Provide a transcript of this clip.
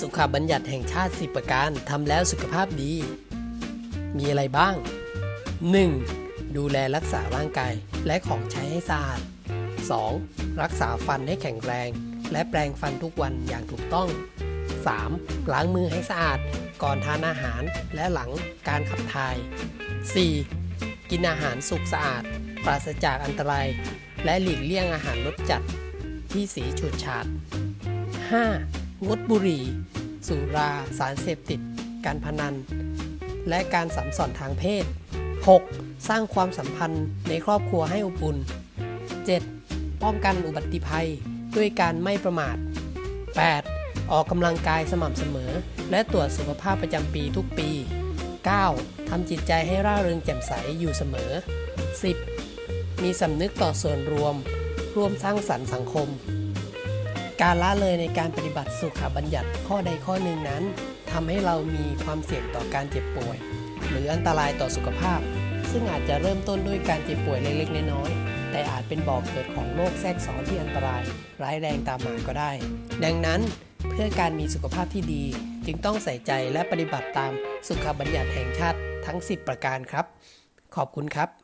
สุขบัญญัติแห่งชาติ 10 ประการทำแล้วสุขภาพดี มีอะไรบ้าง 1. ดูแลรักษาร่างกายและของใช้ให้สะอาด 2. รักษาฟันให้แข็งแรง และแปรงฟันทุกวันอย่างถูกต้อง 3. ล้างมือให้สะอาด ก่อนทานอาหารและหลังการขับถ่าย 4. กินอาหารสุกสะอาด ปราศจากอันตราย และหลีกเลี่ยงอาหารรสจัดที่สีฉูดฉาด 5. งดบุหรี่ สุรา สารเสพติด การพนัน และการสัมสอนทางเพศ 6. สร้างความสัมพันธ์ในครอบครัวให้อบอุ่น 7. ป้องกันอุบัติภัยด้วยการไม่ประมาท 8. ออกกำลังกายสม่ำเสมอ และตรวจสุขภาพประจำปีทุกปี 9. ทำจิตใจให้ร่าเริงแจ่มใสอยู่เสมอ 10. มีสำนึกต่อส่วนรวม ร่วมสร้างสรรค์สังคม การละเลยในการปฏิบัติสุขบัญญัติข้อใดข้อหนึ่งนั้นทำให้เรามีความเสี่ยงต่อการเจ็บป่วย หรืออันตรายต่อสุขภาพ ซึ่งอาจจะเริ่มต้นด้วยการเจ็บป่วยเล็กๆน้อยๆแต่อาจเป็นบ่อกเกิดของโรคแทรกซ้อนที่อันตราย ร้ายแรงตามมาก็ได้ ดังนั้นเพื่อการมีสุขภาพที่ดี จึงต้องใส่ใจและปฏิบัติตามสุขบัญญัติแห่งชาติทั้ง 10 ประการครับ ขอบคุณครับ